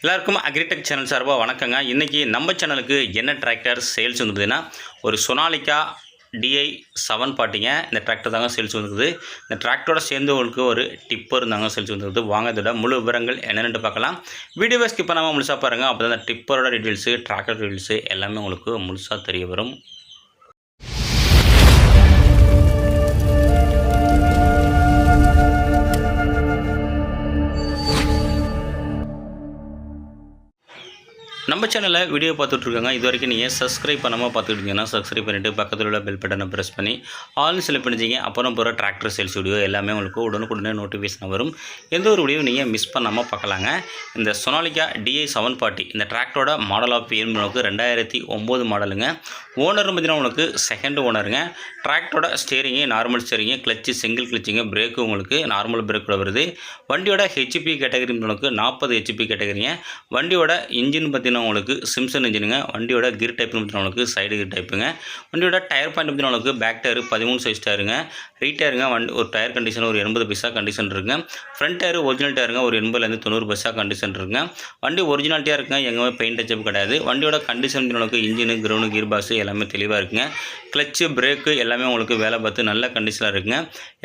எல்லாருக்கும் agritech channel சார்பாக வணக்கங்க. இன்றைக்கி நம்ம சேனலுக்கு என்ன டிராக்டர் சேல்ஸ் வந்துருதுன்னா ஒரு சொனாலிக்கா டிஐ செவன் பார்ட்டிங்க இந்த டிராக்டர் தாங்க சேல்ஸ் வந்துருக்குது. இந்த டிராக்டரோட சேர்ந்து உங்களுக்கு ஒரு டிப்பர் தாங்க சேல்ஸ் வந்துருக்குது. வாங்க இதோட முழு விவரங்கள் என்னென்னு பார்க்கலாம். வீடியோவை ஸ்கிப் பண்ணாமல் முழுசாக பாருங்கள் அப்போ தான் அந்த டிப்பரோட டீட்டெயில்ஸு டிராக்டர் டீட்டெயில்ஸு எல்லாமே உங்களுக்கு முழுசாக தெரிய வரும். நம்ம சேனலில் வீடியோ பார்த்துட்ருக்காங்க. இது வரைக்கும் நீங்கள் சப்ஸ்கிரைப் பண்ணாமல் பார்த்துக்கிட்டிங்கன்னா சப்ஸ்கிரைப் பண்ணிவிட்டு பக்கத்தில் உள்ள பெல் பட்டனை ப்ரெஸ் பண்ணி ஆல் செலக்ட் பண்ணிச்சிங்க அப்புறம் போகிற டிராக்டர் சேல்ஸ் வீடியோ எல்லாமே உங்களுக்கு உடனுக்குடனே நோட்டிஃபிகேஷன் வரும். எந்த ஒரு வீடியோ நீங்கள் மிஸ் பண்ணாமல் பார்க்கலாங்க. இந்த சொனாலிக்கா டிஐ செவன் ஃபார்ட்டி இந்த டிராக்டரோட மாடல் ஆஃப் இயர் உங்களுக்கு ரெண்டாயிரத்தி ஒம்பது மாடலுங்க ஓனர் பார்த்தீங்கன்னா உங்களுக்கு செகண்ட் ஓனருங்க டிராக்டரோட steering normal steering clutch single கிளச்சிங்க brake உங்களுக்கு நார்மல் பிரேக்கோட வருது. வண்டியோட ஹெச்பி கேட்டகரி உங்களுக்கு நாற்பது ஹெச்பி கேட்டகரிங்க வண்டியோட இன்ஜின் பார்த்தீங்கன்னா உங்களுக்கு சிம்சன் இன்ஜினுங்க வண்டியோட கிர் டைப்னு பார்த்தீங்கன்னா உங்களுக்கு சைடு கிர் டைப்புங்க வண்டியோட டயர் பாயிண்ட் பார்த்தீங்கன்னா உங்களுக்கு பேக் டயர் பதிமூணு சைஸ் டயருங்க ரீட் வண்டி ஒரு டயர் கண்டிஷன் ஒரு எண்பது பைசா கண்டிஷன் இருக்குங்க ஃப்ரண்ட் டயர் ஒரிஜினல் டயருங்க ஒரு எண்பதுலேருந்து தொண்ணூறு பைசா கண்டிஷன் இருக்குங்க வண்டி ஒரிஜினாலிட்டியாக இருக்குங்க எங்கேயுமே பெயிண்ட் டச்சப் கிடையாது. வண்டியோட கண்டிஷன் உங்களுக்கு இன்ஜினு கிரவுண்டு கீர் பாஸ் எல்லாமே தெளிவாக இருக்குங்க. கிளச்சு பிரேக்கு எல்லாமே உங்களுக்கு வேலை பார்த்து நல்ல கண்டிஷனாக இருக்குங்க.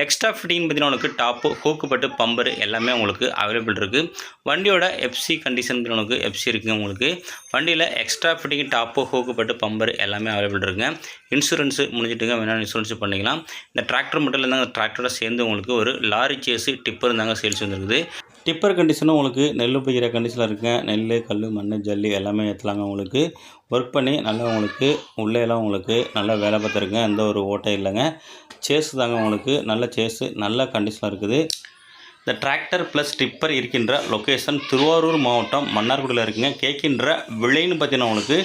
எக்ஸ்ட்ரா ஃபிட்டிங் பார்த்தீங்கன்னா உங்களுக்கு டாப்பு ஹூக்குப்பட்டு பம்பர் எல்லாமே உங்களுக்கு அவைலபிள் இருக்குது வண்டியோட எஃப்சி கண்டிஷன் உங்களுக்கு எஃப்சி இருக்குங்க உங்களுக்கு. வண்டியில் எக்ஸ்ட்ரா ஃபிட்டிங் டாப்பு ஹூக்குப்பட்டு பம்பர் எல்லாமே அவைலபிள் இருக்குங்க. இன்சூரன்ஸு முடிஞ்சிட்டுங்க வேணாலும் இன்சூரன்ஸ் பண்ணிக்கலாம். இந்த டிராக்டர் மட்டும் இல்லைங்க டிராக்டரோட சேர்ந்து உங்களுக்கு ஒரு லாரி சேஸு டிப்பர் தாங்க சேல்ஸ் வந்துருக்குது. டிப்பர் கண்டிஷனும் உங்களுக்கு நெல் பயிர கண்டிஷனில் இருக்குங்க. நெல் கல் மண் ஜல்லி எல்லாமே ஏற்றலாங்க உங்களுக்கு. ஒர்க் பண்ணி நல்லா உங்களுக்கு உள்ளேலாம் உங்களுக்கு நல்லா வேலை பார்த்துருங்க. எந்த ஒரு ஓட்டை இல்லைங்க. சேஸ் தாங்க உங்களுக்கு. நல்ல சேஸு நல்ல கண்டிஷனில் இருக்குது. இந்த டிராக்டர் ப்ளஸ் டிப்பர் இருக்கின்ற லொக்கேஷன் திருவாரூர் மாவட்டம் மன்னார்குடியில் இருக்குங்க. கேட்கின்ற விலைன்னு பார்த்தீங்கன்னா உங்களுக்கு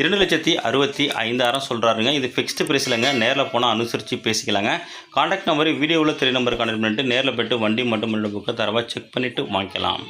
இரண்டு லட்சத்தி அறுபத்தி ஐந்தாயிரம் சொல்கிறாருங்க இது ஃபிக்ஸ்டு ப்ரைஸ்லங்க நேரில் போனால் அனுசரித்து பேசிக்கலாங்க. காண்டாக்ட் நம்பர் வீடியோவில் திரை நம்பர் கான்டாக்ட் பண்ணிட்டு நேரில் போய்ட்டு வண்டி மட்டும் புக்கை தரவாக செக் பண்ணிவிட்டு வாங்கிக்கலாம்.